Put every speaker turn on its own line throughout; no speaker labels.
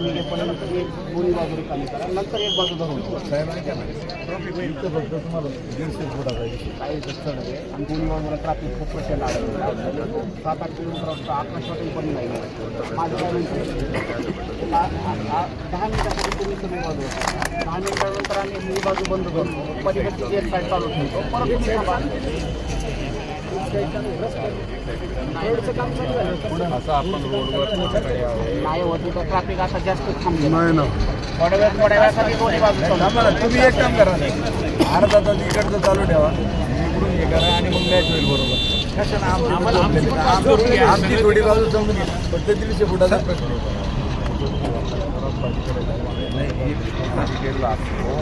दोन्ही बाजू रिकामी करा नंतर एक बाजू धरून
फक्त तुम्हाला दीडशे फुटाचा
काही चढ आहे आणि दोन्ही बाजूला ट्रॅफिक खूप प्रचंड आढळलं सात आठ किलोमीटर असतं अकरा पण नाही माझं काय म्हणतो दहा मिनिटासाठी तुम्ही बाजू दहा मिनिटानंतर आम्ही ही बाजू बंद करतो. पलीकडची एक साईड चालू ठेवतो. परत तुम्ही थांबा. रोडचं काम चालू झालं.
असं आपण रोडवर काही आहे.
नाही होत तर ट्रॅफिक आता जास्त थांबलं
नाही ना.
थोड्या वेळ थोड्या वेळासाठी दोन्ही बाजू चालू.
आम्हाला तुम्ही एक काम करा अर्धा तास इकडचं चालू ठेवा. इकडून हे करा आणि मग मॅच होईल बरोबर. कशाला? आमची थोडी बाजू फक्त दीडशे फुटाचा प्रश्न असतो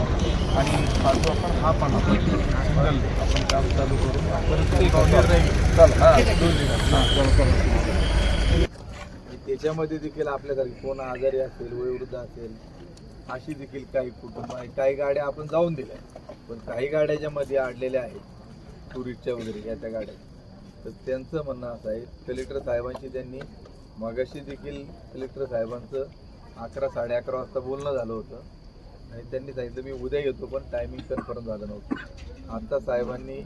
आणि पाचवा हा पण आपण आपण काम चालू करू आपण त्याच्यामध्ये देखील आपल्यासारखी कोण आजारी असेल वयोवृद्ध असेल अशी देखील काही कुटुंब आहे काही गाड्या आपण जाऊन दिल्या पण काही गाड्याच्या मध्ये अडलेल्या आहेत टुरिस्टच्या वगैरे या त्या गाड्या तर त्यांचं म्हणणं असं आहे कलेक्टर साहेबांशी त्यांनी मगाशी देखील कलेक्टर साहेबांचं अकरा साडे अकरा वाजता बोलणं झालं होतं. आणि त्यांनी सांगितलं मी उद्या येतो पण टायमिंग कन्फर्म झालं नव्हतं. आता साहेबांनी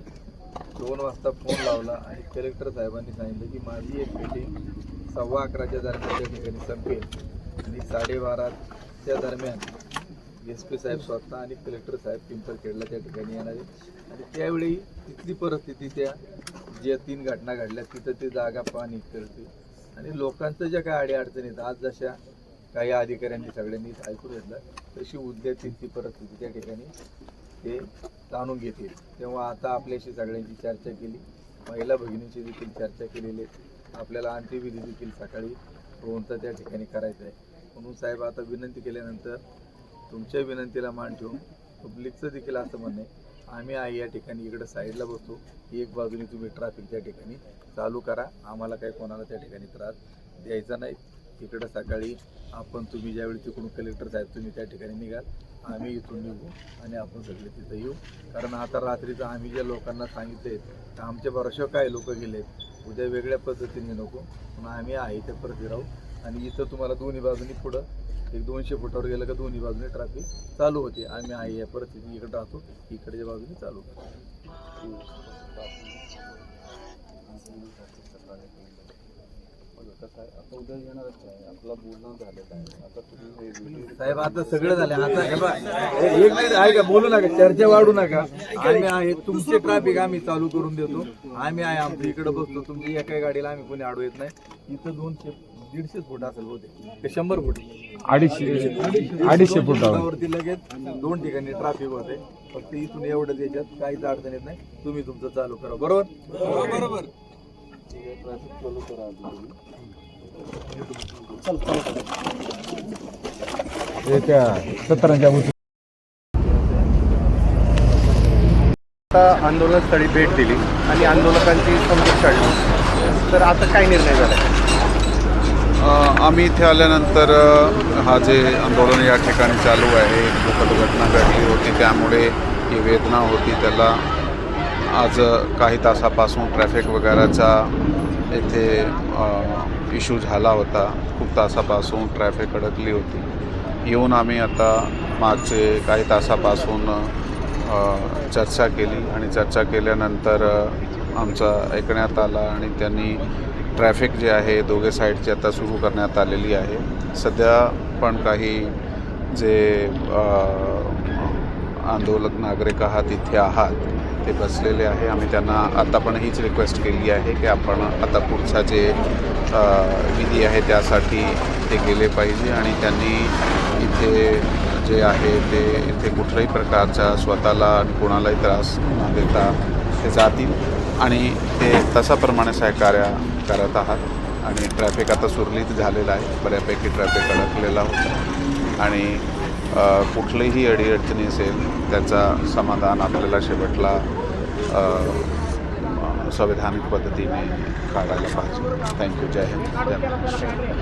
दोन वाजता फोन लावला आणि कलेक्टर साहेबांनी सांगितलं की माझी एक मीटिंग सव्वा अकराच्या दरम्यान त्या ठिकाणी संपेल. आणि साडेबाराच्या दरम्यान एस पी साहेब स्वतः आणि कलेक्टर साहेब पिंपरखेडला त्या ठिकाणी येणार आहे आणि त्यावेळी तिथली परिस्थिती त्या ज्या तीन घटना घडल्या तिथं ते जागा पाणी करते आणि लोकांचं ज्या काही अडीअडचणी आहेत आज जशा काही अधिकाऱ्यांनी सगळ्यांनी ऐकून घेतलं तशी उद्या ती परिस्थिती त्या ठिकाणी ते जाणून घेतील. तेव्हा आता आपल्याशी सगळ्यांची चर्चा केली महिला भगिनींची देखील चर्चा केलेली आहे. आपल्याला अंत्यविधी देखील सकाळी रोहनचा त्या ठिकाणी करायचा आहे म्हणून साहेब आता विनंती केल्यानंतर तुमच्या विनंतीला मान ठेवून पब्लिकचं देखील असं म्हणणं आहे आम्ही आहे या ठिकाणी इकडं साईडला बसतो. एक बाजूने तुम्ही ट्रॅफिक त्या ठिकाणी चालू करा. आम्हाला काही कोणाला त्या ठिकाणी त्रास द्यायचा नाही. इकडं सकाळी आपण तुम्ही ज्यावेळी तिकडून कलेक्टर साहेब तुम्ही त्या ठिकाणी निघाल. आम्ही इथून निघू आणि आपण सगळे तिथं येऊ. कारण आता रात्रीचं आम्ही ज्या लोकांना सांगितले तर आमच्या भरोशावर काय लोक गेलेत? उद्या वेगळ्या पद्धतीने नको. पण आम्ही आहे त्या परत राहू आणि इथं तुम्हाला दोन्ही बाजूनी पुढं एक दोनशे फुटावर गेलं का दोन्ही बाजूने ट्रॅफिक चालू होते. आम्ही आहे या परिस्थिती इकडे राहतो इकडच्या बाजूने चालू साहेब आता सगळं झालं. आता हे एक मिनिट ऐका बोलू नका चर्चा वाढू नका. आम्ही आहे तुमचे ट्रॅफिक आम्ही चालू करून देतो. आम्ही आहे आमच्या इकडे बसतो. तुमची एका गाडीला आम्ही कोणी अडवू येत नाही. इथं दोनशे दीडशे फूट असेल होते ते शंभर फूट.
अडीचशे अडीचशे फुटावर.
फुटावरती लगेच दोन ठिकाणी ट्रॅफिक होते. फक्त इथून एवढंच याच्यात काहीच अडचण येत नाही. तुम्ही तुमचं चालू करा. बरोबर? बरोबर. ट्रॅफिक चालू करा
त्या सतराच्या
आता आंदोलनस्थळी भेट दिली आणि आंदोलकांची समजूत काढली. तर आता काय निर्णय झाला?
आम्ही इथे आल्यानंतर हा जे आंदोलन या ठिकाणी चालू आहे दुःखद घटना घडली होती त्यामुळे ही वेदना होती. त्याला आज काही तासापासून ट्रॅफिक वगैरेचा इथे इश्यू झाला होता. खूप तासापासून ट्रॅफिक अडकली होती. येऊन आम्ही आता मागचे काही तासापासून चर्चा केली आणि चर्चा केल्यानंतर आमचा ऐकण्यात आला आणि त्यांनी ट्रॅफिक जे आहे दोघे साईडची आता सुरू करण्यात आलेली आहे. सध्या पण काही जे आंदोलक नागरिक आहात इथे आहात ते बसलेले आहे. आम्ही त्यांना आता पण हीच रिक्वेस्ट केली आहे की आपण आता पुढचा जे विधी आहे त्यासाठी ते गेले पाहिजे आणि त्यांनी इथे जे आहे ते इथे कुठल्याही प्रकारचा स्वतःला आणि कोणालाही त्रास न देता ते जातील. आणि ते तसाप्रमाणे सहकार्या करत आहात. आणि ट्रॅफिक आता सुरळीत झालेलं आहे. बऱ्यापैकी ट्रॅफिक अडकलेला होता. आणि कुठलीही अडीअडचणी असेल त्याचा समाधान आपल्याला शेवटला संविधानिक पद्धतीने काढायला पाहिजे. थँक्यू जय हिंद. जय महाराष्ट्र